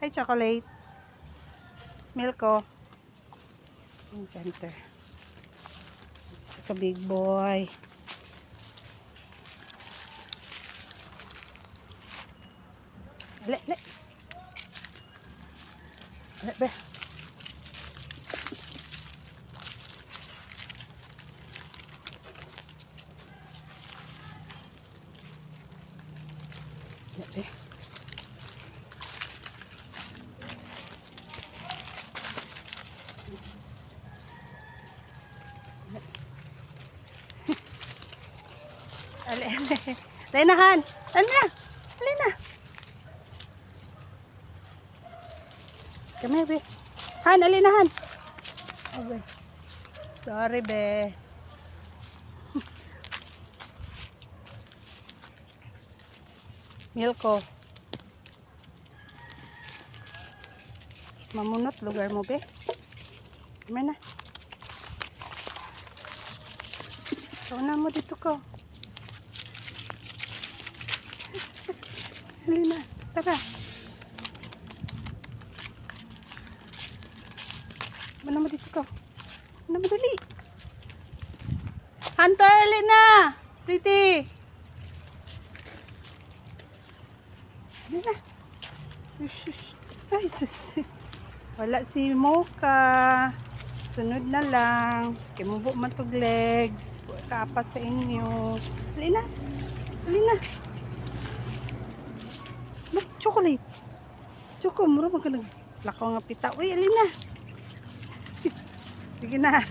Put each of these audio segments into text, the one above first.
Hi, chocolate. Milko. Yung center. Isa ka big boy. Ale, ale. Ale, be. Ale, be. Ale, ale. Dahil na, Han. Ano na? Alin na? Come here, be. Han, alin na, Han. Be. Sorry, be. Milko. Mamunot lugar mo, be. Come na. Kauna mo dito ko. Halina, tara. Mana mo dito ko? Mana mo dali? Hunter, Halina! Pretty! Halina. Ay, sus. Ay, sus. Wala si Mocha. Sunod na lang. Kimubo man tog legs. Kaapat sa inyo. Halina. Halina. Mag chocolate. Choco, mura nag lakaw nga pita. Uy, alin na. Sige na.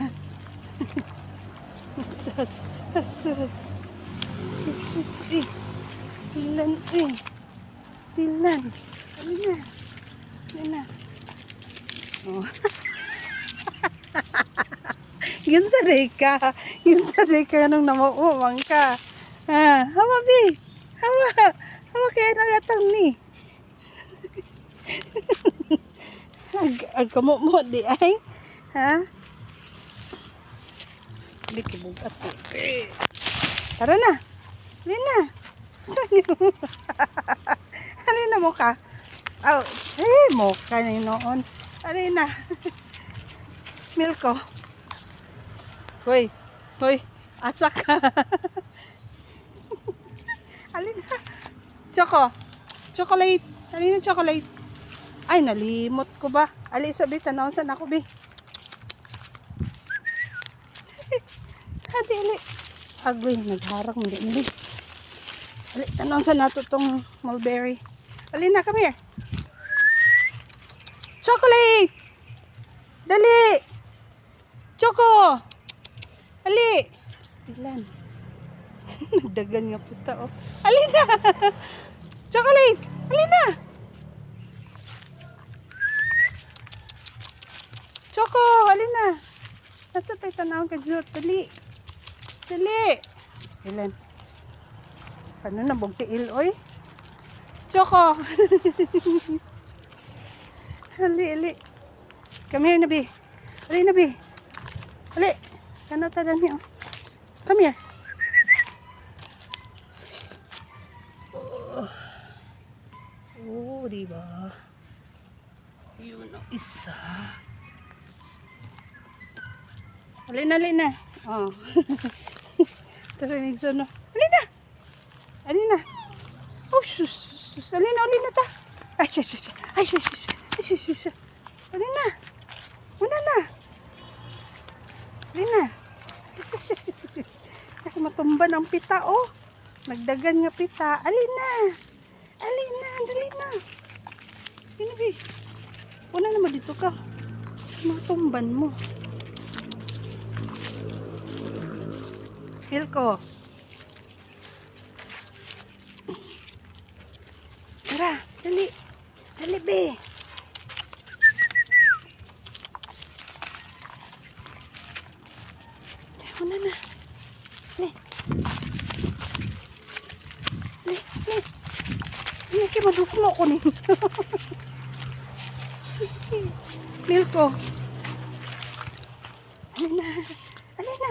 Sus. Sus. Sus. Sus. Eh. Stilan eh. Stilan. Alin na. Alin na. Oh. Yun sa Reka. Yun sa Reka nung namuumang ka. Ha, hawa bi. Hawa. Hawa kaya nagatang ni. ag, ag kamo mo di ay. Ha? Biki bugat ko. Tara na. Halin na. Saan yun? Na mo ka. Oh, eh, mo ka na noon. Halin na. Milko. Hoy. Hoy. Asak ka. Na. Choco. Chocolate. Halin na chocolate. Ay, nalimot ko ba? Ali, sabi, tanong saan ako, bi? Hadi, ali. Agoy, nagharang mo din, bi. Ali, tanong saan nato tong mulberry. Ali na, come here. Chocolate! Dali! Choco! Ali! Stilan. Nagdagan nga puta, oh. Ali na! Chocolate! Ali na! Choco! Ali na! Nasa tayo tanawang ka, Jot? Dali! Dali! Stilan. Ano na, bugtiil, oy? Choco! Ali, ali. Come here, Nabi. Ali, Nabi. Ali. Ano tadan niyo? Come here. Oh, oh di ba? Yun ang isa. Ali na, ali na. Oh. Tarinig sa no. Ali na. Ali na. Oh, sus, sus, sus. Ali na, ali na ta. Ay, sus, sus. Ay, sus, sus. Ay, sus, sus, sus. Ali na. Una na. Ali na. Kasi matumba ng pita, oh. Nagdagan nga pita. Ali na. Ali na, dali na. Sinabi. Una naman dito ka. Matumban mo. Feel ko. Tara, dali. Dali, be. Una na. Le. Le, le. Hindi kayo madusmo ko ni. Alin na. Alin na.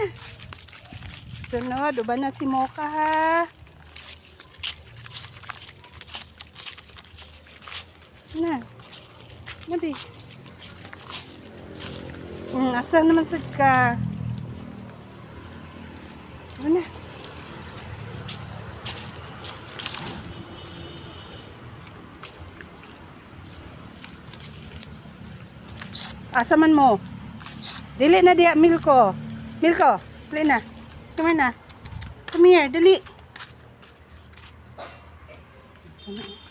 Sunod, uba na si Mocha ha. Na. Madi. Hmm, asa naman sad ka? Ano na? Asa man mo? Dili na diya, Milko. Milko, dili na. Come here na. Come here, dali. Ano?